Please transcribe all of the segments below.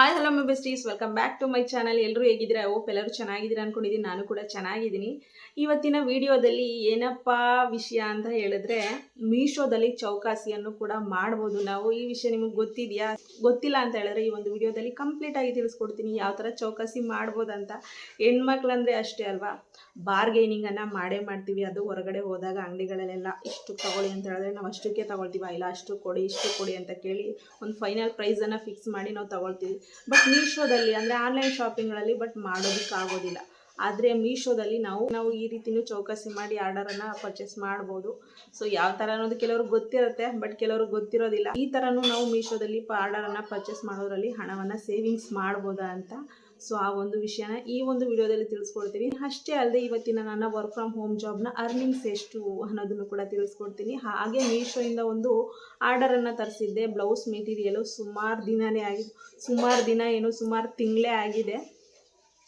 Hi hello my besties welcome back to my channel ಎಲ್ಲರೂ ಹೇಗಿದ್ದೀರಾ? ಓಪ್ ಎಲ್ಲರೂ ಚೆನ್ನಾಗಿದ್ದೀರಾ ಅಂದ್ಕೊಂಡಿದ್ದೀನಿ ನಾನು ಕೂಡ ಚೆನ್ನಾಗಿದ್ದೀನಿ. ಇವತ್ತಿನ ವಿಡಿಯೋದಲ್ಲಿ ಏನಪ್ಪ ವಿಷಯ ಅಂತ ಹೇಳಿದ್ರೆ, ಮೀಶೋದಲ್ಲಿ ಚೌಕಾಸಿಯನ್ನು ಕೂಡ ಮಾಡ್ಬೋದು ನಾವು. ಈ ವಿಷಯ ನಿಮಗೆ ಗೊತ್ತಿದೆಯಾ? ಗೊತ್ತಿಲ್ಲ ಅಂತ ಹೇಳಿದ್ರೆ ಈ ಒಂದು ವಿಡಿಯೋದಲ್ಲಿ ಕಂಪ್ಲೀಟಾಗಿ ತಿಳಿಸ್ಕೊಡ್ತೀನಿ. ಯಾವ ಥರ ಚೌಕಾಸಿ ಮಾಡ್ಬೋದಂತ. ಹೆಣ್ಮಕ್ಳಂದ್ರೆ ಅಷ್ಟೇ ಅಲ್ವಾ? ಬಾರ್ಗೈನಿಂಗನ್ನು ಮಾಡೇ ಮಾಡ್ತೀವಿ. ಅದು ಹೊರಗಡೆ ಹೋದಾಗ ಅಂಗಡಿಗಳಲ್ಲೆಲ್ಲ ಇಷ್ಟು ತಗೊಳ್ಳಿ ಅಂತ ಹೇಳಿದ್ರೆ ನಾವು ಅಷ್ಟಕ್ಕೆ ತಗೊಳ್ತೀವಿ. ಇಲ್ಲ, ಅಷ್ಟು ಕೊಡಿ, ಇಷ್ಟು ಕೊಡಿ ಅಂತ ಕೇಳಿ ಒಂದು ಫೈನಲ್ ಪ್ರೈಸನ್ನು ಫಿಕ್ಸ್ ಮಾಡಿ ನಾವು ತಗೊಳ್ತೀವಿ. ಬಟ್ ಮೀಶೋದಲ್ಲಿ ಅಂದರೆ ಆನ್ಲೈನ್ ಶಾಪಿಂಗ್ಗಳಲ್ಲಿ ಬಟ್ ಮಾಡೋದಕ್ಕಾಗೋದಿಲ್ಲ. ಆದರೆ ಮೀಶೋದಲ್ಲಿ ನಾವು ನಾವು ಈ ರೀತಿಯೂ ಚೌಕಾಸಿ ಮಾಡಿ ಆರ್ಡರನ್ನು ಪರ್ಚೇಸ್ ಮಾಡ್ಬೋದು. ಸೊ ಯಾವ ಥರ ಅನ್ನೋದು ಕೆಲವ್ರಿಗೆ ಗೊತ್ತಿರುತ್ತೆ ಬಟ್ ಕೆಲವ್ರಿಗೆ ಗೊತ್ತಿರೋದಿಲ್ಲ. ಈ ಥರನೂ ನಾವು ಮೀಶೋದಲ್ಲಿ ಆರ್ಡರನ್ನು ಪರ್ಚೇಸ್ ಮಾಡೋದ್ರಲ್ಲಿ ಹಣವನ್ನು ಸೇವಿಂಗ್ಸ್ ಮಾಡ್ಬೋದಾ ಅಂತ. ಸೊ ಆ ಒಂದು ವಿಷಯನ ಈ ಒಂದು ವಿಡಿಯೋದಲ್ಲಿ ತಿಳಿಸ್ಕೊಡ್ತೀನಿ. ಅಷ್ಟೇ ಅಲ್ಲದೆ ಇವತ್ತಿನ ನನ್ನ ವರ್ಕ್ ಫ್ರಮ್ ಹೋಮ್ ಜಾಬ್ನ ಅರ್ನಿಂಗ್ಸ್ ಎಷ್ಟು ಅನ್ನೋದನ್ನು ಕೂಡ ತಿಳಿಸ್ಕೊಡ್ತೀನಿ. ಹಾಗೆ ಮೀಶೋಯಿಂದ ಒಂದು ಆರ್ಡರನ್ನು ತರಿಸಿದ್ದೆ. ಬ್ಲೌಸ್ ಮೆಟೀರಿಯಲು ಸುಮಾರು ದಿನವೇ ಆಗಿದೆ ಸುಮಾರು ದಿನ ಏನು, ಸುಮಾರು ತಿಂಗಳೇ ಆಗಿದೆ.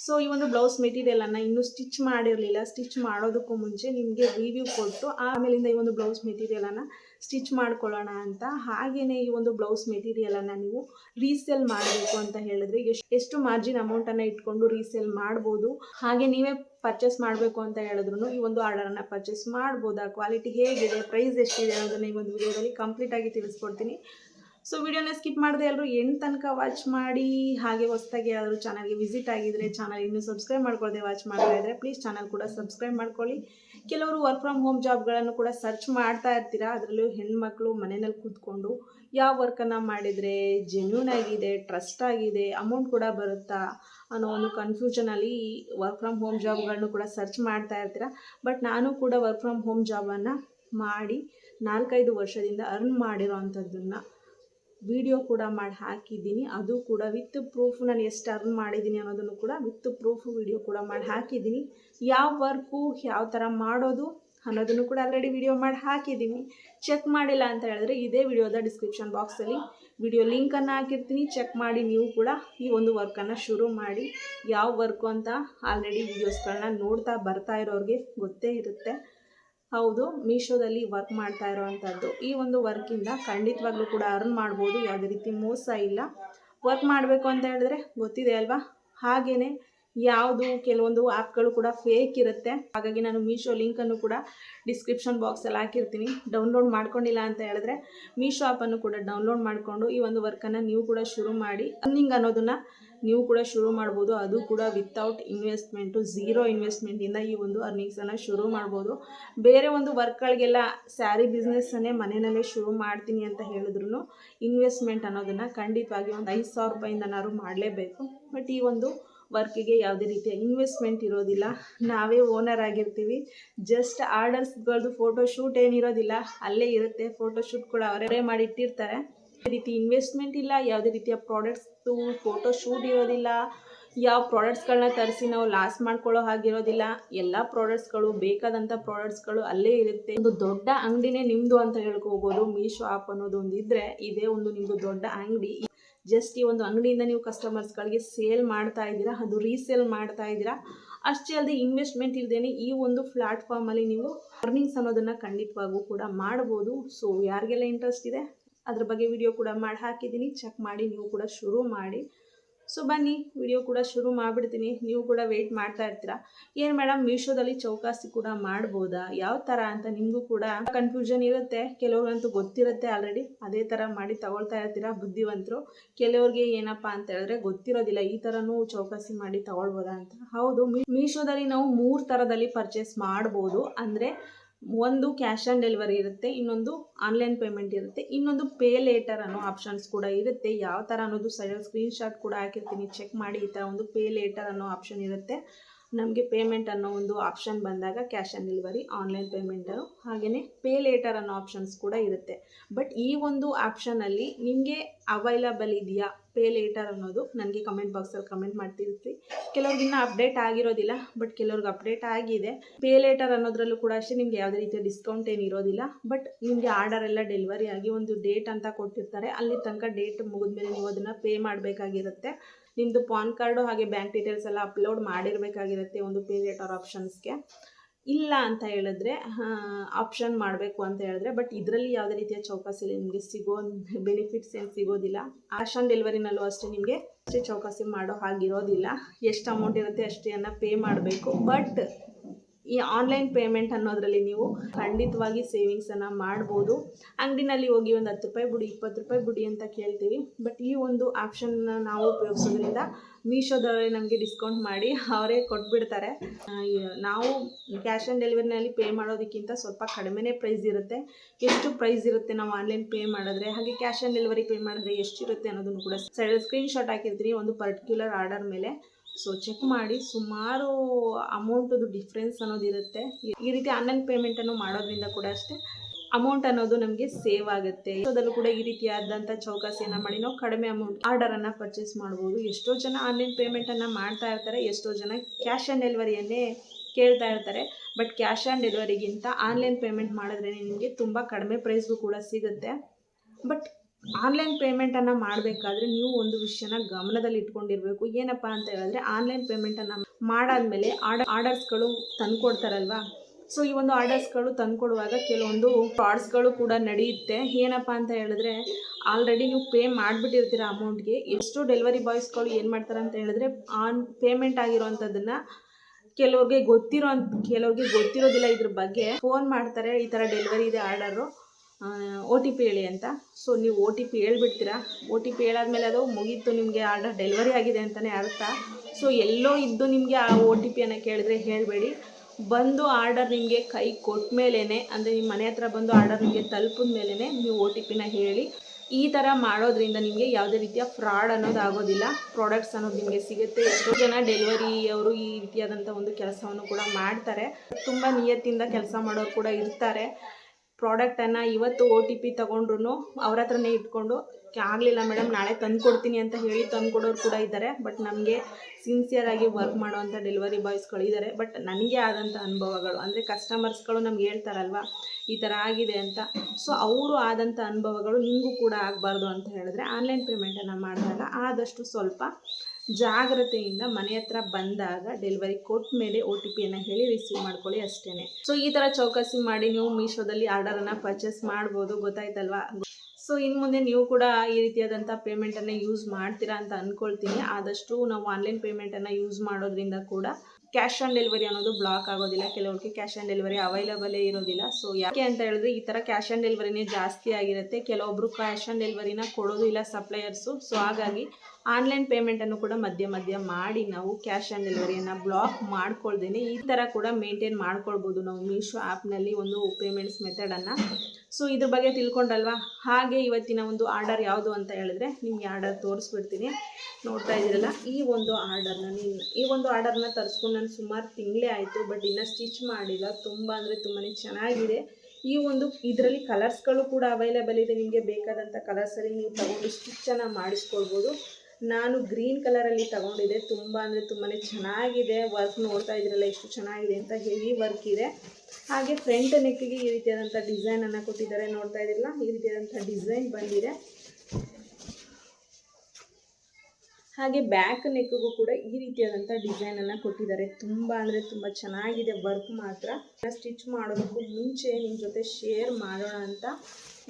ಸೊ ಈ ಒಂದು ಬ್ಲೌಸ್ ಮೆಟೀರಿಯಲನ್ನು ಇನ್ನೂ ಸ್ಟಿಚ್ ಮಾಡಿರಲಿಲ್ಲ. ಸ್ಟಿಚ್ ಮಾಡೋದಕ್ಕೂ ಮುಂಚೆ ನಿಮಗೆ ರಿವ್ಯೂ ಕೊಟ್ಟು, ಆಮೇಲಿಂದ ಈ ಒಂದು ಬ್ಲೌಸ್ ಮೆಟೀರಿಯಲನ್ನು ಸ್ಟಿಚ್ ಮಾಡ್ಕೊಳ್ಳೋಣ ಅಂತ. ಹಾಗೆಯೇ ಈ ಒಂದು ಬ್ಲೌಸ್ ಮೆಟೀರಿಯಲನ್ನು ನೀವು ರೀಸೇಲ್ ಮಾಡಬೇಕು ಅಂತ ಹೇಳಿದ್ರೆ ಎಷ್ಟು ಮಾರ್ಜಿನ್ ಮಾರ್ಜಿನ್ ಅಮೌಂಟನ್ನು ಇಟ್ಕೊಂಡು ರೀಸೇಲ್ ಮಾಡ್ಬೋದು. ಹಾಗೆ ನೀವೇ ಪರ್ಚೇಸ್ ಮಾಡಬೇಕು ಅಂತ ಹೇಳಿದ್ರು ಈ ಒಂದು ಆರ್ಡರನ್ನು ಪರ್ಚೇಸ್ ಮಾಡ್ಬೋದಾ? ಕ್ವಾಲಿಟಿ ಹೇಗಿದೆ? ಪ್ರೈಸ್ ಎಷ್ಟಿದೆ ಅನ್ನೋದನ್ನ ಈ ಒಂದು ವಿಡಿಯೋದಲ್ಲಿ ಕಂಪ್ಲೀಟಾಗಿ ತಿಳಿಸ್ಕೊಡ್ತೀನಿ. ಸೊ ವಿಡಿಯೋನ ಸ್ಕಿಪ್ ಮಾಡದೆ ಎಲ್ಲರೂ ಎಂಟು ತನಕ ವಾಚ್ ಮಾಡಿ, ಹಾಗೆ ಹೊಸದಾಗಿ ಯಾರಾದರೂ ಚಾನಲ್ಗೆ ವಿಸಿಟ್ ಆಗಿದ್ರೆ ಚಾನಲ್ ಇನ್ನೂ ಸಬ್ಸ್ಕ್ರೈಬ್ ಮಾಡ್ಕೊಳ್ಳದೆ ವಾಚ್ ಮಾಡ್ತಾ ಇದ್ರೆ ಪ್ಲೀಸ್ ಚಾನಲ್ ಕೂಡ ಸಬ್ಸ್ಕ್ರೈಬ್ ಮಾಡ್ಕೊಳ್ಳಿ. ಕೆಲವರು ವರ್ಕ್ ಫ್ರಮ್ ಹೋಮ್ ಜಾಬ್ಗಳನ್ನು ಕೂಡ ಸರ್ಚ್ ಮಾಡ್ತಾ ಇರ್ತೀರಾ, ಅದರಲ್ಲೂ ಹೆಣ್ಮಕ್ಳು ಮನೆಯಲ್ಲಿ ಕೂತ್ಕೊಂಡು ಯಾವ ವರ್ಕನ್ನು ಮಾಡಿದರೆ ಜೆನ್ಯೂನ್ ಆಗಿದೆ ಟ್ರಸ್ಟ್ ಆಗಿದೆ ಅಮೌಂಟ್ ಕೂಡ ಬರುತ್ತಾ ಅನ್ನೋ ಒಂದು ಕನ್ಫ್ಯೂಷನಲ್ಲಿ ವರ್ಕ್ ಫ್ರಮ್ ಹೋಮ್ ಜಾಬ್ಗಳನ್ನು ಕೂಡ ಸರ್ಚ್ ಮಾಡ್ತಾ ಇರ್ತೀರಾ. ಬಟ್ ನಾನು ಕೂಡ ವರ್ಕ್ ಫ್ರಮ್ ಹೋಮ್ ಜಾಬನ್ನು ಮಾಡಿ ನಾಲ್ಕೈದು ವರ್ಷದಿಂದ ಅರ್ನ್ ಮಾಡಿರೋ ಅಂಥದ್ದನ್ನು ವಿಡಿಯೋ ಕೂಡ ಮಾಡಿ ಹಾಕಿದ್ದೀನಿ. ಅದು ಕೂಡ ವಿತ್ ಪ್ರೂಫ್ ನಾನು ಎಷ್ಟು ಅರ್ನ್ ಮಾಡಿದ್ದೀನಿ ಅನ್ನೋದನ್ನು ಕೂಡ ವಿತ್ ಪ್ರೂಫ್ ವಿಡಿಯೋ ಕೂಡ ಮಾಡಿ ಹಾಕಿದ್ದೀನಿ. ಯಾವ ವರ್ಕು ಯಾವ ಥರ ಮಾಡೋದು ಅನ್ನೋದನ್ನು ಕೂಡ ಆಲ್ರೆಡಿ ವಿಡಿಯೋ ಮಾಡಿ ಹಾಕಿದ್ದೀನಿ. ಚೆಕ್ ಮಾಡಿಲ್ಲ ಅಂತ ಹೇಳಿದ್ರೆ ಇದೇ ವಿಡಿಯೋದ ಡಿಸ್ಕ್ರಿಪ್ಷನ್ ಬಾಕ್ಸಲ್ಲಿ ವಿಡಿಯೋ ಲಿಂಕನ್ನು ಹಾಕಿರ್ತೀನಿ. ಚೆಕ್ ಮಾಡಿ ನೀವು ಕೂಡ ಈ ಒಂದು ವರ್ಕನ್ನು ಶುರು ಮಾಡಿ ಯಾವ ವರ್ಕು ಅಂತ ಆಲ್ರೆಡಿ ವಿಡಿಯೋಸ್ಗಳನ್ನ ನೋಡ್ತಾ ಬರ್ತಾ ಇರೋರಿಗೆ ಗೊತ್ತೇ ಇರುತ್ತೆ. ಹೌದು, ಮೀಶೋದಲ್ಲಿ ವರ್ಕ್ ಮಾಡ್ತಾ ಇರೋವಂಥದ್ದು ಈ ಒಂದು ವರ್ಕಿಂದ ಖಂಡಿತವಾಗ್ಲೂ ಕೂಡ ಅರ್ನ್ ಮಾಡ್ಬೋದು, ಯಾವುದೇ ರೀತಿ ಮೋಸ ಇಲ್ಲ. ವರ್ಕ್ ಮಾಡಬೇಕು ಅಂತ ಹೇಳಿದ್ರೆ ಗೊತ್ತಿದೆ ಅಲ್ವಾ? ಹಾಗೆಯೇ ಯಾವುದು ಕೆಲವೊಂದು ಆ್ಯಪ್ಗಳು ಕೂಡ ಫೇಕ್ ಇರುತ್ತೆ. ಹಾಗಾಗಿ ನಾನು ಮೀಶೋ ಲಿಂಕನ್ನು ಕೂಡ ಡಿಸ್ಕ್ರಿಪ್ಷನ್ ಬಾಕ್ಸಲ್ಲಿ ಹಾಕಿರ್ತೀನಿ. ಡೌನ್ಲೋಡ್ ಮಾಡ್ಕೊಂಡಿಲ್ಲ ಅಂತ ಹೇಳಿದ್ರೆ ಮೀಶೋ ಆ್ಯಪನ್ನು ಕೂಡ ಡೌನ್ಲೋಡ್ ಮಾಡಿಕೊಂಡು ಈ ಒಂದು ವರ್ಕನ್ನು ನೀವು ಕೂಡ ಶುರು ಮಾಡಿ ಅರ್ನಿಂಗ್ ಅನ್ನೋದನ್ನು ನೀವು ಕೂಡ ಶುರು ಮಾಡ್ಬೋದು. ಅದು ಕೂಡ ವಿತೌಟ್ ಇನ್ವೆಸ್ಟ್ಮೆಂಟು ಝೀರೋ ಇನ್ವೆಸ್ಟ್ಮೆಂಟಿಂದ ಈ ಒಂದು ಅರ್ನಿಂಗ್ಸನ್ನು ಶುರು ಮಾಡ್ಬೋದು. ಬೇರೆ ಒಂದು ವರ್ಕ್ಗಳಿಗೆಲ್ಲ ಸ್ಯಾರಿ ಬಿಸ್ನೆಸ್ಸನ್ನೇ ಮನೆಯಲ್ಲೇ ಶುರು ಮಾಡ್ತೀನಿ ಅಂತ ಹೇಳಿದ್ರು ಇನ್ವೆಸ್ಟ್ಮೆಂಟ್ ಅನ್ನೋದನ್ನು ಖಂಡಿತವಾಗಿ ಒಂದು ಐದು ಸಾವಿರ ರೂಪಾಯಿಂದನಾದ್ರು ಮಾಡಲೇಬೇಕು. ಬಟ್ ಈ ಒಂದು ವರ್ಕಿಗೆ ಯಾವುದೇ ರೀತಿಯ ಇನ್ವೆಸ್ಟ್ಮೆಂಟ್ ಇರೋದಿಲ್ಲ. ನಾವೇ ಓನರ್ ಆಗಿರ್ತೀವಿ. ಜಸ್ಟ್ ಆರ್ಡರ್ಸ್ಗಳದ್ದು ಫೋಟೋ ಶೂಟ್ ಏನಿರೋದಿಲ್ಲ. ಅಲ್ಲೇ ಇರುತ್ತೆ. ಫೋಟೋ ಶೂಟ್ ಕೂಡ ಅವರೇ ಮಾಡಿಟ್ಟಿರ್ತಾರೆ. ಯಾವುದೇ ರೀತಿ ಇನ್ವೆಸ್ಟ್ಮೆಂಟ್ ಇಲ್ಲ, ಯಾವುದೇ ರೀತಿಯ ಪ್ರಾಡಕ್ಟ್ಸ್ದು ಫೋಟೋ ಶೂಟ್ ಇರೋದಿಲ್ಲ, ಯಾವ ಪ್ರಾಡಕ್ಟ್ಸ್ಗಳನ್ನ ತರಿಸಿ ನಾವು ಲಾಸ್ ಮಾಡ್ಕೊಳ್ಳೋ ಹಾಗಿರೋದಿಲ್ಲ ಎಲ್ಲ ಪ್ರಾಡಕ್ಟ್ಸ್ಗಳು ಬೇಕಾದಂಥ ಪ್ರಾಡಕ್ಟ್ಸ್ಗಳು ಅಲ್ಲೇ ಇರುತ್ತೆ. ಒಂದು ದೊಡ್ಡ ಅಂಗಡಿನೇ ನಿಮ್ಮದು ಅಂತ ಹೇಳ್ಕೋಬೋದು ಮೀಶೋ ಆ್ಯಪ್ ಅನ್ನೋದು ಒಂದು ಇದ್ದರೆ ಇದೇ ಒಂದು ನಿಮ್ಮದು ದೊಡ್ಡ ಅಂಗಡಿ. ಜಸ್ಟ್ ಈ ಒಂದು ಅಂಗಡಿಯಿಂದ ನೀವು ಕಸ್ಟಮರ್ಸ್ಗಳಿಗೆ ಸೇಲ್ ಮಾಡ್ತಾ ಇದ್ದೀರಾ, ಅದು ರೀಸೇಲ್ ಮಾಡ್ತಾ ಇದ್ದೀರಾ, ಅಷ್ಟೇ ಅಲ್ಲದೆ ಇನ್ವೆಸ್ಟ್ಮೆಂಟ್ ಇಲ್ಲದೇ ಈ ಒಂದು ಪ್ಲಾಟ್ಫಾರ್ಮಲ್ಲಿ ನೀವು ಅರ್ನಿಂಗ್ಸ್ ಅನ್ನೋದನ್ನು ಖಂಡಿತವಾಗೂ ಕೂಡ ಮಾಡ್ಬೋದು. ಸೊ ಯಾರಿಗೆಲ್ಲ ಇಂಟ್ರೆಸ್ಟ್ ಇದೆ? ಅದ್ರ ಬಗ್ಗೆ ವಿಡಿಯೋ ಕೂಡ ಮಾಡಿ, ಹಾಕಿದ್ದೀನಿ. ಚೆಕ್ ಮಾಡಿ ನೀವು ಕೂಡ ಶುರು ಮಾಡಿ. ಸೊ ಬನ್ನಿ. ವಿಡಿಯೋ ಕೂಡ ಶುರು ಮಾಡಿಬಿಡ್ತೀನಿ. ನೀವು ಕೂಡ ವೆಯ್ಟ್ ಮಾಡ್ತಾ ಇರ್ತೀರಾ. ಏನು ಮೇಡಮ್ ಮೀಶೋದಲ್ಲಿ ಚೌಕಾಸಿ ಕೂಡ ಮಾಡ್ಬೋದಾ? ಯಾವ ಥರ ಅಂತ ನಿಮಗೂ ಕೂಡ ಕನ್ಫ್ಯೂಷನ್ ಇರುತ್ತೆ. ಕೆಲವ್ರಿಗಂತೂ ಗೊತ್ತಿರುತ್ತೆ ಆಲ್ರೆಡಿ ಅದೇ ಥರ ಮಾಡಿ ತಗೊಳ್ತಾ ಇರ್ತೀರಾ ಬುದ್ಧಿವಂತರು. ಕೆಲವ್ರಿಗೆ ಏನಪ್ಪ ಅಂತ ಹೇಳಿದ್ರೆ ಗೊತ್ತಿರೋದಿಲ್ಲ. ಈ ಥರನೂ ಚೌಕಾಸಿ ಮಾಡಿ ತಗೊಳ್ಬೋದಾ ಅಂತ. ಹೌದು ಮೀಶೋದಲ್ಲಿ ನಾವು ಮೂರು ಥರದಲ್ಲಿ ಪರ್ಚೇಸ್ ಮಾಡ್ಬೋದು. ಅಂದರೆ ಒಂದು ಕ್ಯಾಶ್ ಆನ್ ಡೆಲಿವರಿ ಇರುತ್ತೆ, ಇನ್ನೊಂದು ಆನ್ಲೈನ್ ಪೇಮೆಂಟ್ ಇರುತ್ತೆ, ಇನ್ನೊಂದು ಪೇ ಲೇಟರ್ ಅನ್ನೋ ಆಪ್ಷನ್ಸ್ ಕೂಡ ಇರುತ್ತೆ. ಯಾವ ಥರ ಅನ್ನೋದು ಸೈಡಲ್ಲಿ ಸ್ಕ್ರೀನ್ಶಾಟ್ ಕೂಡ ಹಾಕಿರ್ತೀನಿ ಚೆಕ್ ಮಾಡಿ ಈ ಥರ ಒಂದು ಪೇ ಲೇಟರ್ ಅನ್ನೋ ಆಪ್ಷನ್ ಇರುತ್ತೆ. ನಮಗೆ ಪೇಮೆಂಟ್ ಅನ್ನೋ ಒಂದು ಆಪ್ಷನ್ ಬಂದಾಗ cash on delivery online payment ಹಾಗೆಯೇ ಪೇ ಲೇಟರ್ ಅನ್ನೋ ಆಪ್ಷನ್ಸ್ ಕೂಡ ಇರುತ್ತೆ. ಬಟ್ ಈ ಒಂದು ಆಪ್ಷನಲ್ಲಿ ನಿಮಗೆ ಅವೈಲಬಲ್ ಇದೆಯಾ? ಪೇ ಲೇಟರ್ ಅನ್ನೋದು ನನಗೆ ಕಮೆಂಟ್ ಬಾಕ್ಸಲ್ಲಿ ಕಮೆಂಟ್ ಮಾಡ್ತಿರ್ತೀವಿ ಕೆಲವ್ರಿಗೆ ಇನ್ನೂ ಅಪ್ಡೇಟ್ ಆಗಿರೋದಿಲ್ಲ ಬಟ್ ಕೆಲವ್ರಿಗೆ ಅಪ್ಡೇಟ್ ಆಗಿದೆ. ಪೇ ಲೇಟರ್ ಅನ್ನೋದ್ರಲ್ಲೂ ಕೂಡ ಅಷ್ಟೇ ನಿಮ್ಗೆ ಯಾವುದೇ ರೀತಿಯ ಡಿಸ್ಕೌಂಟ್ ಏನು ಇರೋದಿಲ್ಲ ಬಟ್ ನಿಮಗೆ ಆರ್ಡರ್ ಎಲ್ಲ ಡೆಲಿವರಿ ಆಗಿ ಒಂದು ಡೇಟ್ ಅಂತ ಕೊಟ್ಟಿರ್ತಾರೆ. ಅಲ್ಲಿ ತನಕ ಡೇಟ್ ಮುಗಿದ್ಮೇಲೆ ನೀವು ಅದನ್ನು ಪೇ ಮಾಡಬೇಕಾಗಿರುತ್ತೆ. ನಿಮ್ಮದು ಪಾನ್ ಕಾರ್ಡು ಹಾಗೆ ಬ್ಯಾಂಕ್ ಡೀಟೇಲ್ಸ್ ಎಲ್ಲ ಅಪ್ಲೋಡ್ ಮಾಡಿರಬೇಕಾಗಿರುತ್ತೆ ಒಂದು ಪೇ ಲೇಟರ್ ಆಪ್ಷನ್ಸ್ಗೆ ಇಲ್ಲ ಅಂತ ಹೇಳಿದ್ರೆ ಆಪ್ಷನ್ ಮಾಡಬೇಕು ಅಂತ ಹೇಳಿದ್ರೆ ಬಟ್ ಇದರಲ್ಲಿ ಯಾವುದೇ ರೀತಿಯ ಚೌಕಾಸಿಲಿ ನಿಮಗೆ ಸಿಗೋ ಬೆನಿಫಿಟ್ಸ್ ಏನು ಸಿಗೋದಿಲ್ಲ. ಆಶ್ ಆನ್ ಡೆಲಿವರಿನಲ್ಲೂ ಅಷ್ಟೇ ನಿಮಗೆ ಅಷ್ಟೇ ಚೌಕಾಸಿ ಮಾಡೋ ಹಾಗಿರೋದಿಲ್ಲ. ಎಷ್ಟು ಅಮೌಂಟ್ ಇರುತ್ತೆ ಅಷ್ಟೇ ಪೇ ಮಾಡಬೇಕು. ಬಟ್ ಈ ಆನ್ಲೈನ್ ಪೇಮೆಂಟ್ ಅನ್ನೋದರಲ್ಲಿ ನೀವು ಖಂಡಿತವಾಗಿ ಸೇವಿಂಗ್ಸನ್ನು ಮಾಡ್ಬೋದು. ಅಂಗಡಿನಲ್ಲಿ ಹೋಗಿ ಒಂದು ಹತ್ತು ರೂಪಾಯಿ ಬಿಡಿ, ಇಪ್ಪತ್ತು ರೂಪಾಯಿ ಬಿಡಿ ಅಂತ ಕೇಳ್ತೀವಿ. ಬಟ್ ಈ ಒಂದು ಆಪ್ಷನ್ನ ನಾವು ಉಪಯೋಗಿಸೋದ್ರಿಂದ ಮೀಶೋದವರೇ ನಮಗೆ ಡಿಸ್ಕೌಂಟ್ ಮಾಡಿ ಅವರೇ ಕೊಟ್ಬಿಡ್ತಾರೆ. ನಾವು ಕ್ಯಾಶ್ ಆನ್ ಡೆಲಿವರಿನಲ್ಲಿ ಪೇ ಮಾಡೋದಕ್ಕಿಂತ ಸ್ವಲ್ಪ ಕಡಿಮೆನೇ ಪ್ರೈಸ್ ಇರುತ್ತೆ. ಎಷ್ಟು ಪ್ರೈಸ್ ಇರುತ್ತೆ ನಾವು ಆನ್ಲೈನ್ ಪೇ ಮಾಡಿದ್ರೆ, ಹಾಗೆ ಕ್ಯಾಶ್ ಆನ್ ಡೆಲಿವರಿ ಪೇ ಮಾಡಿದ್ರೆ ಎಷ್ಟಿರುತ್ತೆ ಅನ್ನೋದನ್ನು ಕೂಡ ಸೈಡ್ ಸ್ಕ್ರೀನ್ಶಾಟ್ ಹಾಕಿರ್ತೀನಿ. ಒಂದು ಪರ್ಟಿಕ್ಯುಲರ್ ಆರ್ಡರ್ ಮೇಲೆ. ಸೊ ಚೆಕ್ ಮಾಡಿ. ಸುಮಾರು ಅಮೌಂಟದು ಡಿಫ್ರೆನ್ಸ್ ಅನ್ನೋದಿರುತ್ತೆ ಈ- ಈ ರೀತಿ ಆನ್ಲೈನ್ ಪೇಮೆಂಟನ್ನು ಮಾಡೋದ್ರಿಂದ ಕೂಡ ಅಷ್ಟೇ ಅಮೌಂಟ್ ಅನ್ನೋದು ನಮಗೆ ಸೇವ್ ಆಗುತ್ತೆ. ಅದರಲ್ಲೂ ಕೂಡ ಈ ರೀತಿಯಾದಂಥ ಚೌಕಾಸಿಯನ್ನು ಮಾಡಿ ನಾವು ಕಡಿಮೆ ಅಮೌಂಟ್ ಆರ್ಡರನ್ನು ಪರ್ಚೇಸ್ ಮಾಡ್ಬೋದು. ಎಷ್ಟೋ ಜನ ಆನ್ಲೈನ್ ಪೇಮೆಂಟನ್ನು ಮಾಡ್ತಾ ಇರ್ತಾರೆ, ಎಷ್ಟೋ ಜನ ಕ್ಯಾಶ್ ಆನ್ ಡೆಲಿವರಿಯನ್ನೇ ಕೇಳ್ತಾ ಇರ್ತಾರೆ. ಬಟ್ ಕ್ಯಾಶ್ ಆನ್ ಡೆಲಿವರಿಗಿಂತ ಆನ್ಲೈನ್ ಪೇಮೆಂಟ್ ಮಾಡಿದ್ರೆ ನಿಮಗೆ ತುಂಬ ಕಡಿಮೆ ಪ್ರೈಸ್ಗೂ ಕೂಡ ಸಿಗುತ್ತೆ. ಬಟ್ ಆನ್ಲೈನ್ ಪೇಮೆಂಟನ್ನು ಮಾಡಬೇಕಾದ್ರೆ ನೀವು ಒಂದು ವಿಷಯನ ಗಮನದಲ್ಲಿ ಇಟ್ಕೊಂಡಿರಬೇಕು. ಏನಪ್ಪ ಅಂತ ಹೇಳಿದ್ರೆ ಆನ್ಲೈನ್ ಪೇಮೆಂಟನ್ನು ಮಾಡಾದ್ಮೇಲೆ ಆರ್ಡರ್, ಆರ್ಡರ್ಸ್ಗಳು ತಂದುಕೊಡ್ತಾರಲ್ವಾ? ಸೊ, ಈ ಒಂದು ಆರ್ಡರ್ಸ್ಗಳು ತಂದುಕೊಡುವಾಗ ಕೆಲವೊಂದು ಫ್ರಾಡ್ಸ್ಗಳು ಕೂಡ ನಡೆಯುತ್ತೆ. ಏನಪ್ಪ ಅಂತ ಹೇಳಿದ್ರೆ ಆಲ್ರೆಡಿ ನೀವು ಪೇ ಮಾಡಿಬಿಟ್ಟಿರ್ತೀರ ಅಮೌಂಟ್ಗೆ. ಎಷ್ಟು ಡೆಲಿವರಿ ಬಾಯ್ಸ್ಗಳು ಏನು ಮಾಡ್ತಾರೆ ಅಂತ ಹೇಳಿದ್ರೆ ಆನ್ ಪೇಮೆಂಟ್ ಆಗಿರೋವಂಥದ್ದನ್ನು ಕೆಲವ್ರಿಗೆ ಗೊತ್ತಿರೋ, ಕೆಲವ್ರಿಗೆ ಗೊತ್ತಿರೋದಿಲ್ಲ ಇದ್ರ ಬಗ್ಗೆ ಫೋನ್ ಮಾಡ್ತಾರೆ. ಈ ಥರ ಡೆಲಿವರಿ ಇದೆ ಆರ್ಡರು. ಒ ಟಿ ಪಿ ಹೇಳಿ ಅಂತ. ಸೊ ನೀವು ಒ ಟಿ ಪಿ ಹೇಳ್ಬಿಡ್ತೀರಾ? ಒ ಟಿ ಪಿ ಹೇಳಾದ್ಮೇಲೆ ಅದು ಮುಗೀತು, ನಿಮಗೆ ಆರ್ಡರ್ ಡೆಲಿವರಿ ಆಗಿದೆ ಅಂತಲೇ ಅರ್ಥ. ಸೊ ಎಲ್ಲೋ ಇದ್ದು ನಿಮಗೆ ಆ ಒ ಟಿ ಪಿಯನ್ನು ಕೇಳಿದ್ರೆ ಹೇಳಬೇಡಿ. ಬಂದು ಆರ್ಡರ್ ನಿಮಗೆ ಕೈ ಕೊಟ್ಟ ಮೇಲೇ ಅಂದರೆ ನಿಮ್ಮ ಮನೆ ಹತ್ರ ಬಂದು ಆರ್ಡರ್ ನಿಮಗೆ ತಲುಪಿದ ಮೇಲೇ ನೀವು ಒ ಟಿ ಪಿನ ಹೇಳಿ. ಈ ಥರ ಮಾಡೋದ್ರಿಂದ ನಿಮಗೆ ಯಾವುದೇ ರೀತಿಯ ಫ್ರಾಡ್ ಅನ್ನೋದು ಆಗೋದಿಲ್ಲ. ಪ್ರಾಡಕ್ಟ್ಸ್ ಅನ್ನೋದು ನಿಮಗೆ ಸಿಗುತ್ತೆ. ಎಷ್ಟೋ ಜನ ಡೆಲಿವರಿ ಅವರು ಈ ರೀತಿಯಾದಂಥ ಒಂದು ಕೆಲಸವನ್ನು ಕೂಡ ಮಾಡ್ತಾರೆ. ತುಂಬ ನಿಯತ್ತಿಂದ ಕೆಲಸ ಮಾಡೋರು ಕೂಡ ಇರ್ತಾರೆ. ಪ್ರಾಡಕ್ಟನ್ನು ಇವತ್ತು ಒ ಟಿ ಪಿ ತೊಗೊಂಡ್ರು ಅವ್ರ ಹತ್ರನೇ ಇಟ್ಕೊಂಡು ಆಗಲಿಲ್ಲ ಮೇಡಮ್, ನಾಳೆ ತಂದು ಕೊಡ್ತೀನಿ ಅಂತ ಹೇಳಿ ತಂದು ಕೊಡೋರು ಕೂಡ ಇದ್ದಾರೆ, ಬಟ್ ನಮಗೆ ಸಿನ್ಸಿಯರಾಗಿ ವರ್ಕ್ ಮಾಡುವಂಥ ಡೆಲಿವರಿ ಬಾಯ್ಸ್ಗಳು ಇದ್ದಾರೆ, ಬಟ್ ನನಗೆ ಆದಂಥ ಅನುಭವಗಳು, ಅಂದರೆ ಕಸ್ಟಮರ್ಸ್ಗಳು ನಮ್ಗೆ ಹೇಳ್ತಾರಲ್ವ, ಈ ಥರ ಆಗಿದೆ ಅಂತ. ಸೊ, ಅವರು ಆದಂಥ ಅನುಭವಗಳು ನಿಮಗೂ ಕೂಡ ಆಗಬಾರ್ದು ಅಂತ ಹೇಳಿದ್ರೆ ಆನ್ಲೈನ್ ಪೇಮೆಂಟನ್ನು ಮಾಡಿದಾಗ ಆದಷ್ಟು ಸ್ವಲ್ಪ ಜಾಗ್ರತೆಯಿಂದ ಮನೆ ಹತ್ರ ಬಂದಾಗ ಡೆಲಿವರಿ ಕೊಟ್ಟ ಮೇಲೆ ಒ ಟಿ ಪಿಯನ್ನು ಹೇಳಿ ರಿಸೀವ್ ಮಾಡ್ಕೊಳ್ಳಿ ಅಷ್ಟೇ ಸೊ ಈ ಥರ ಚೌಕಾಸಿ ಮಾಡಿ ನೀವು ಮೀಶೋದಲ್ಲಿ ಆರ್ಡರನ್ನು ಪರ್ಚೇಸ್ ಮಾಡ್ಬೋದು, ಗೊತ್ತಾಯ್ತಲ್ವಾ? ಸೊ ಇನ್ನು ಮುಂದೆ ನೀವು ಕೂಡ ಈ ರೀತಿಯಾದಂಥ ಪೇಮೆಂಟನ್ನು ಯೂಸ್ ಮಾಡ್ತೀರಾ ಅಂತ ಅಂದ್ಕೊಳ್ತೀನಿ ಆದಷ್ಟು ನಾವು ಆನ್ಲೈನ್ ಪೇಮೆಂಟನ್ನು ಯೂಸ್ ಮಾಡೋದ್ರಿಂದ ಕೂಡ ಕ್ಯಾಶ್ ಆನ್ ಡೆಲಿವರಿ ಅನ್ನೋದು ಬ್ಲಾಕ್ ಆಗೋದಿಲ್ಲ. ಕೆಲವ್ರಿಗೆ ಕ್ಯಾಶ್ ಆನ್ ಡೆಲಿವರಿ ಅವೈಲಬಲೇ ಇರೋದಿಲ್ಲ. ಸೊ ಯಾಕೆ ಅಂತ ಹೇಳಿದ್ರೆ ಈ ಥರ ಕ್ಯಾಶ್ ಆನ್ ಡೆಲಿವರಿನೇ ಜಾಸ್ತಿ ಆಗಿರುತ್ತೆ. ಕೆಲವೊಬ್ರು ಕ್ಯಾಶ್ ಆನ್ ಡೆಲಿವರಿನ ಕೊಡೋದು ಇಲ್ಲ ಸಪ್ಲೈಯರ್ಸು ಸೊ ಹಾಗಾಗಿ ಆನ್ಲೈನ್ ಪೇಮೆಂಟನ್ನು ಕೂಡ ಮಧ್ಯ ಮಧ್ಯ ಮಾಡಿ ನಾವು ಕ್ಯಾಶ್ ಆನ್ ಡೆಲಿವರಿಯನ್ನು ಬ್ಲಾಕ್ ಮಾಡ್ಕೊಳ್ದೇನೆ ಈ ಥರ ಕೂಡ ಮೇಂಟೈನ್ ಮಾಡ್ಕೊಳ್ಬೋದು ನಾವು ಮೀಶೋ ಆ್ಯಪ್ನಲ್ಲಿ ಒಂದು ಪೇಮೆಂಟ್ಸ್ ಮೆಥಡನ್ನು ಸೊ ಇದ್ರ ಬಗ್ಗೆ ತಿಳ್ಕೊಂಡಲ್ವಾ? ಹಾಗೆ ಇವತ್ತಿನ ಒಂದು ಆರ್ಡರ್ ಯಾವುದು ಅಂತ ಹೇಳಿದ್ರೆ ನಿಮಗೆ ಆರ್ಡರ್ ತೋರಿಸ್ಬಿಡ್ತೀನಿ. ನೋಡ್ತಾ ಇದ್ದೀರಲ್ಲ, ಈ ಒಂದು ಆರ್ಡರ್ನ ನೀನು ಈ ಒಂದು ಆರ್ಡರ್ನ ತರಿಸ್ಕೊಂಡು ನಾನು ಸುಮಾರು ತಿಂಗಳೇ ಆಯಿತು ಬಟ್ ಇನ್ನೂ ಸ್ಟಿಚ್ ಮಾಡಿಲ್ಲ. ತುಂಬ ಅಂದರೆ ತುಂಬಾ ಚೆನ್ನಾಗಿದೆ. ಈ ಒಂದು, ಇದರಲ್ಲಿ ಕಲರ್ಸ್ಗಳು ಕೂಡ ಅವೈಲೇಬಲ್ ಇದೆ. ನಿಮಗೆ ಬೇಕಾದಂಥ ಕಲರ್ಸಲ್ಲಿ ನೀವು ತಗೊಂಡು ಸ್ಟಿಚ್ಚನ್ನು ಮಾಡಿಸ್ಕೊಳ್ಬೋದು. ನಾನು ಗ್ರೀನ್ ಕಲರಲ್ಲಿ ತಗೊಂಡಿದ್ದೆ. ತುಂಬ ಅಂದರೆ ತುಂಬಾ ಚೆನ್ನಾಗಿದೆ. ವರ್ಕ್ ನೋಡ್ತಾ ಇದ್ರಲ್ಲ ಎಷ್ಟು ಚೆನ್ನಾಗಿದೆ ಅಂತ ಹೆವಿ ವರ್ಕ್ ಇದೆ. ಹಾಗೆ ಫ್ರಂಟ್ ನೆಕ್ಕಿಗೆ ಈ ರೀತಿಯಾದಂಥ ಡಿಸೈನನ್ನು ಕೊಟ್ಟಿದ್ದಾರೆ. ನೋಡ್ತಾ ಇದ್ರಲ್ಲ ಈ ರೀತಿಯಾದಂಥ ಡಿಸೈನ್ ಬಂದಿದೆ. ಹಾಗೆ ಬ್ಯಾಕ್ ನೆಕ್ಕಿಗೂ ಕೂಡ ಈ ರೀತಿಯಾದಂಥ ಡಿಸೈನನ್ನು ಕೊಟ್ಟಿದ್ದಾರೆ. ತುಂಬ ಅಂದರೆ ತುಂಬ ಚೆನ್ನಾಗಿದೆ. ವರ್ಕ್ ಮಾತ್ರ. ಸ್ಟಿಚ್ ಮಾಡೋದಕ್ಕೂ ಮುಂಚೆ ನಿಮ್ಮ ಜೊತೆ ಶೇರ್ ಮಾಡೋಣ ಅಂತ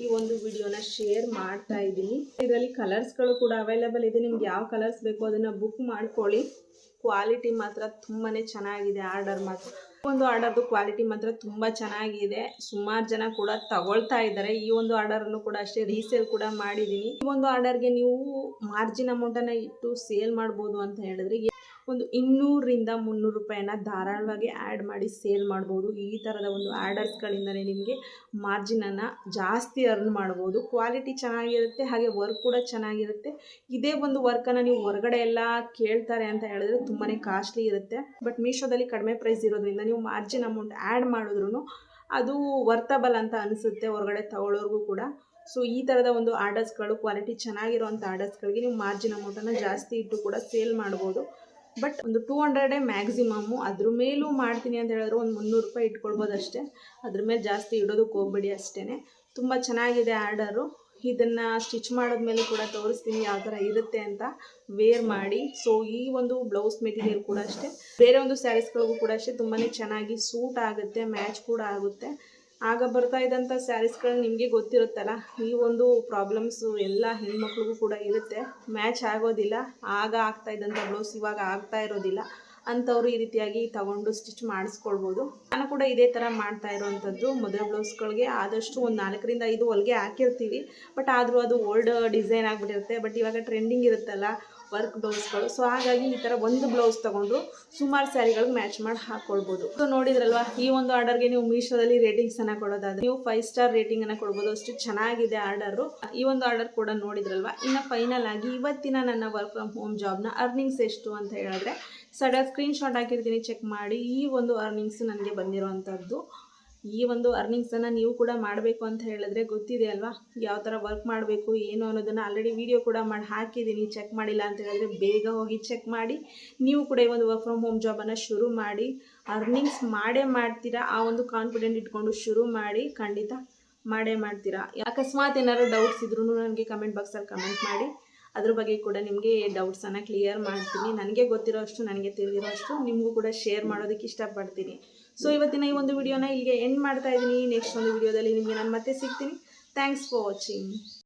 ಈ ಒಂದು ವಿಡಿಯೋನ ಶೇರ್ ಮಾಡ್ತಾ ಇದ್ದೀನಿ. ಇದರಲ್ಲಿ ಕಲರ್ಸ್ಗಳು ಕೂಡ ಅವೈಲೇಬಲ್ ಇದೆ. ನಿಮ್ಗೆ ಯಾವ ಕಲರ್ಸ್ ಬೇಕು ಅದನ್ನು ಬುಕ್ ಮಾಡ್ಕೊಳ್ಳಿ. ಕ್ವಾಲಿಟಿ ಮಾತ್ರ ತುಂಬಾ ಚೆನ್ನಾಗಿದೆ ಆರ್ಡರ್ ಮಾತ್ರ. ಒಂದು ಆರ್ಡರ್ದು ಕ್ವಾಲಿಟಿ ಮಾತ್ರ ತುಂಬ ಚೆನ್ನಾಗಿದೆ. ಸುಮಾರು ಜನ ಕೂಡ ತಗೊಳ್ತಾ ಇದ್ದಾರೆ. ಈ ಒಂದು ಆರ್ಡರನ್ನು ಕೂಡ ಅಷ್ಟೇ ರೀಸೇಲ್ ಕೂಡ ಮಾಡಿದ್ದೀನಿ. ಈ ಒಂದು ಆರ್ಡರ್ಗೆ ನೀವು ಮಾರ್ಜಿನ್ ಅಮೌಂಟನ್ನು ಇಟ್ಟು ಸೇಲ್ ಮಾಡ್ಬೋದು ಅಂತ ಹೇಳಿದ್ರೆ ಒಂದು ಇನ್ನೂರರಿಂದ ಮುನ್ನೂರು ರೂಪಾಯಿನ ಧಾರಾಳವಾಗಿ ಆ್ಯಡ್ ಮಾಡಿ ಸೇಲ್ ಮಾಡ್ಬೋದು. ಈ ಥರದ ಒಂದು ಆ್ಯಡರ್ಸ್ಗಳಿಂದಲೇ ನಿಮಗೆ ಮಾರ್ಜಿನನ್ನು ಜಾಸ್ತಿ ಅರ್ನ್ ಮಾಡ್ಬೋದು. ಕ್ವಾಲಿಟಿ ಚೆನ್ನಾಗಿರುತ್ತೆ, ಹಾಗೆ ವರ್ಕ್ ಕೂಡ ಚೆನ್ನಾಗಿರುತ್ತೆ. ಇದೇ ಒಂದು ವರ್ಕನ್ನು ನೀವು ಹೊರಗಡೆ ಎಲ್ಲ ಕೇಳ್ತಾರೆ ಅಂತ ಹೇಳಿದ್ರೆ ತುಂಬಾ ಕಾಸ್ಟ್ಲಿ ಇರುತ್ತೆ. ಬಟ್ ಮೀಶೋದಲ್ಲಿ ಕಡಿಮೆ ಪ್ರೈಸ್ ಇರೋದ್ರಿಂದ ನೀವು ಮಾರ್ಜಿನ್ ಅಮೌಂಟ್ ಆ್ಯಡ್ ಮಾಡಿದ್ರು ಅದು ವರ್ತಬಲ್ ಅಂತ ಅನಿಸುತ್ತೆ ಹೊರಗಡೆ ತಗೊಳ್ಳೋರ್ಗೂ ಕೂಡ. ಸೊ ಈ ಥರದ ಒಂದು ಆರ್ಡರ್ಸ್ಗಳು ಕ್ವಾಲಿಟಿ ಚೆನ್ನಾಗಿರೋವಂಥ ಆರ್ಡರ್ಸ್ಗಳಿಗೆ ನೀವು ಮಾರ್ಜಿನ್ ಅಮೌಂಟನ್ನು ಜಾಸ್ತಿ ಇಟ್ಟು ಕೂಡ ಸೇಲ್ ಮಾಡ್ಬೋದು. ಬಟ್ ಒಂದು ಟೂ ಹಂಡ್ರೆಡೇ ಮ್ಯಾಕ್ಸಿಮಮ್ಮು. ಅದ್ರ ಮೇಲೂ ಮಾಡ್ತೀನಿ ಅಂತ ಹೇಳಿದ್ರೆ ಒಂದು ಮುನ್ನೂರು ರೂಪಾಯಿ ಇಟ್ಕೊಳ್ಬೋದು ಅಷ್ಟೇ. ಅದ್ರ ಮೇಲೆ ಜಾಸ್ತಿ ಇಡೋದಕ್ಕೆ ಹೋಗ್ಬೇಡಿ ಅಷ್ಟೇ ತುಂಬ ಚೆನ್ನಾಗಿದೆ ಆರ್ಡರು. ಇದನ್ನು ಸ್ಟಿಚ್ ಮಾಡಿದ್ಮೇಲೆ ಕೂಡ ತೋರಿಸ್ತೀನಿ ಯಾವ ಥರ ಇರುತ್ತೆ ಅಂತ. ವೇರ್ ಮಾಡಿ. ಸೊ ಈ ಒಂದು ಬ್ಲೌಸ್ ಮೆಟೀರಿಯಲ್ ಕೂಡ ಅಷ್ಟೇ. ಬೇರೆ ಒಂದು ಸ್ಯಾರೀಸ್ಗಳಿಗೂ ಕೂಡ ಅಷ್ಟೇ. ತುಂಬಾ ಚೆನ್ನಾಗಿ ಸೂಟ್ ಆಗುತ್ತೆ, ಮ್ಯಾಚ್ ಕೂಡ ಆಗುತ್ತೆ. ಆಗ ಬರ್ತಾ ಇದ್ದಂಥ ಸ್ಯಾರೀಸ್ಗಳು ನಿಮಗೆ ಗೊತ್ತಿರುತ್ತಲ್ಲ, ಈ ಒಂದು ಪ್ರಾಬ್ಲಮ್ಸು ಎಲ್ಲ ಹೆಣ್ಮಕ್ಳಿಗೂ ಕೂಡ ಇರುತ್ತೆ. ಮ್ಯಾಚ್ ಆಗೋದಿಲ್ಲ, ಆಗ ಆಗ್ತಾ ಇದ್ದಂಥ ಬ್ಲೌಸ್ ಇವಾಗ ಆಗ್ತಾ ಇರೋದಿಲ್ಲ. ಅಂಥವ್ರು ಈ ರೀತಿಯಾಗಿ ತಗೊಂಡು ಸ್ಟಿಚ್ ಮಾಡಿಸ್ಕೊಳ್ಬೋದು. ನಾನು ಕೂಡ ಇದೇ ಥರ ಮಾಡ್ತಾ ಇರೋವಂಥದ್ದು. ಮೊದಲ ಬ್ಲೌಸ್ಗಳಿಗೆ ಆದಷ್ಟು ಒಂದು ನಾಲ್ಕರಿಂದ ಐದು ಹೊಲಿಗೆ ಹಾಕಿರ್ತೀವಿ. ಬಟ್ ಆದರೂ ಅದು ಓಲ್ಡ್ ಡಿಸೈನ್ ಆಗಿಬಿಟ್ಟಿರುತ್ತೆ. ಬಟ್ ಇವಾಗ ಟ್ರೆಂಡಿಂಗ್ ಇರುತ್ತಲ್ಲ ವರ್ಕ್ ಬ್ಲೌಸ್ಗಳು. ಸೊ ಹಾಗಾಗಿ ಈ ಥರ ಒಂದು ಬ್ಲೌಸ್ ತೊಗೊಂಡು ಸುಮಾರು ಸ್ಯಾರಿಗಳಿಗೆ ಮ್ಯಾಚ್ ಮಾಡಿ ಹಾಕ್ಕೊಳ್ಬೋದು ಸೊ ನೋಡಿದ್ರಲ್ವಾ, ಈ ಒಂದು ಆರ್ಡರ್ಗೆ ನೀವು ಮೀಶೋದಲ್ಲಿ ರೇಟಿಂಗ್ಸನ್ನು ಕೊಡೋದಾದ್ರೆ, ನೀವು ಫೈವ್ ಸ್ಟಾರ್ ರೇಟಿಂಗನ್ನು ಕೊಡ್ಬೋದು. ಅಷ್ಟು ಚೆನ್ನಾಗಿದೆ ಆರ್ಡರು ಈ ಒಂದು ಆರ್ಡರ್ ಕೂಡ ನೋಡಿದ್ರಲ್ವಾ, ಇನ್ನು ಫೈನಲ್ ಆಗಿ ಇವತ್ತಿನ ನನ್ನ ವರ್ಕ್ ಫ್ರಮ್ ಹೋಮ್ ಜಾಬ್ನ ಅರ್ನಿಂಗ್ಸ್ ಎಷ್ಟು ಅಂತ ಹೇಳಿದ್ರೆ ಸಡ ಸ್ಕ್ರೀನ್ಶಾಟ್ ಹಾಕಿರ್ತೀನಿ ಚೆಕ್ ಮಾಡಿ, ಈ ಒಂದು ಅರ್ನಿಂಗ್ಸ್ ನನಗೆ ಬಂದಿರೋವಂಥದ್ದು ಈ ಒಂದು ಅರ್ನಿಂಗ್ಸನ್ನು ನೀವು ಕೂಡ ಮಾಡಬೇಕು ಅಂತ ಹೇಳಿದ್ರೆ ಗೊತ್ತಿದೆ ಅಲ್ವಾ? ಯಾವ ಥರ ವರ್ಕ್ ಮಾಡಬೇಕು, ಏನು ಅನ್ನೋದನ್ನು ಆಲ್ರೆಡಿ ವಿಡಿಯೋ ಕೂಡ ಮಾಡಿ, ಹಾಕಿದ್ದೀನಿ. ಚೆಕ್ ಮಾಡಿಲ್ಲ ಅಂತ ಹೇಳಿದ್ರೆ ಬೇಗ ಹೋಗಿ ಚೆಕ್ ಮಾಡಿ, ನೀವು ಕೂಡ ಈ ಒಂದು ವರ್ಕ್ ಫ್ರಮ್ ಹೋಮ್ ಜಾಬನ್ನು ಶುರು ಮಾಡಿ ಅರ್ನಿಂಗ್ಸ್ ಮಾಡೇ ಮಾಡ್ತೀರಾ? ಆ ಒಂದು ಕಾನ್ಫಿಡೆಂಟ್ ಇಟ್ಕೊಂಡು ಶುರು ಮಾಡಿ, ಖಂಡಿತ ಮಾಡೇ ಮಾಡ್ತೀರಾ? ಅಕಸ್ಮಾತ್ ಏನಾದ್ರು ಡೌಟ್ಸ್ ಇದ್ರೂ ನನಗೆ ಕಮೆಂಟ್ ಬಾಕ್ಸಲ್ಲಿ ಕಮೆಂಟ್ ಮಾಡಿ. ಅದ್ರ ಬಗ್ಗೆ ಕೂಡ ನಿಮಗೆ ಡೌಟ್ಸನ್ನು ಕ್ಲಿಯರ್ ಮಾಡ್ತೀನಿ. ನನಗೆ ಗೊತ್ತಿರೋ ಅಷ್ಟು ನನಗೆ ತಿಳಿದಿರೋ ಅಷ್ಟು ನಿಮಗೂ ಕೂಡ ಶೇರ್ ಮಾಡೋದಕ್ಕೆ ಇಷ್ಟಪಡ್ತೀನಿ. ಸೊ ಇವತ್ತಿನ ಈ ಒಂದು ವಿಡಿಯೋನ ಇಲ್ಲಿಗೆ ಎಂಡ್ ಮಾಡ್ತಾ ಇದ್ದೀನಿ. ನೆಕ್ಸ್ಟ್ ಒಂದು ವಿಡಿಯೋದಲ್ಲಿ ನಿಮಗೆ ನಾನು ಮತ್ತೆ ಸಿಗ್ತೀನಿ. Thanks for watching